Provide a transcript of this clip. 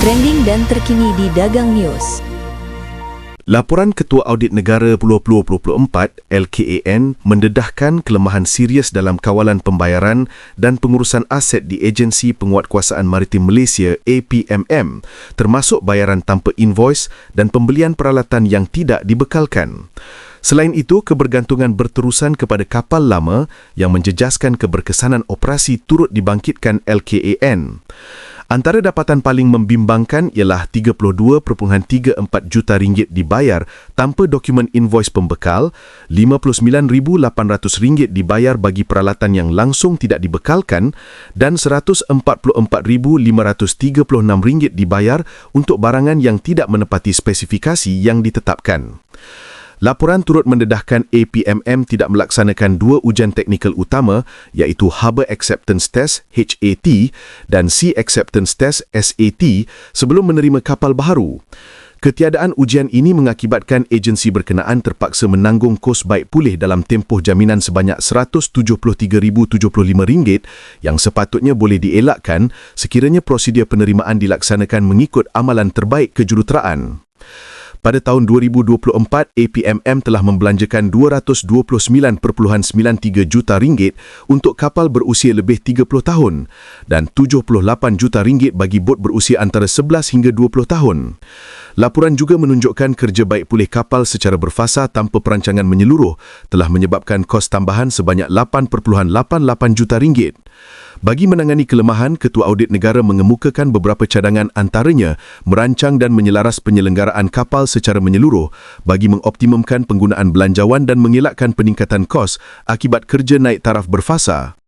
trending dan terkini di Dagang News. Laporan Ketua Audit Negara 2024 LKAN mendedahkan kelemahan serius dalam kawalan pembayaran dan pengurusan aset di Agensi Penguatkuasaan Maritim Malaysia APMM termasuk bayaran tanpa invoice dan pembelian peralatan yang tidak dibekalkan. Selain itu, kebergantungan berterusan kepada kapal lama yang menjejaskan keberkesanan operasi turut dibangkitkan LKAN. Antara dapatan paling membimbangkan ialah 32.34 juta ringgit dibayar tanpa dokumen invoice pembekal, 59,800 ringgit dibayar bagi peralatan yang langsung tidak dibekalkan dan 144,536 ringgit dibayar untuk barangan yang tidak menepati spesifikasi yang ditetapkan. Laporan turut mendedahkan APMM tidak melaksanakan dua ujian teknikal utama iaitu Harbour Acceptance Test HAT dan Sea Acceptance Test SAT sebelum menerima kapal baharu. Ketiadaan ujian ini mengakibatkan agensi berkenaan terpaksa menanggung kos baik pulih dalam tempoh jaminan sebanyak RM173,075 yang sepatutnya boleh dielakkan sekiranya prosedur penerimaan dilaksanakan mengikut amalan terbaik kejuruteraan. Pada tahun 2024, APMM telah membelanjakan 229.93 juta ringgit untuk kapal berusia lebih 30 tahun dan 78 juta ringgit bagi bot berusia antara 11 hingga 20 tahun. Laporan juga menunjukkan kerja baik pulih kapal secara berfasa tanpa perancangan menyeluruh telah menyebabkan kos tambahan sebanyak 8.88 juta ringgit. Bagi menangani kelemahan, Ketua Audit Negara mengemukakan beberapa cadangan antaranya merancang dan menyelaras penyelenggaraan kapal secara menyeluruh bagi mengoptimumkan penggunaan belanjawan dan mengelakkan peningkatan kos akibat kerja naik taraf berfasa.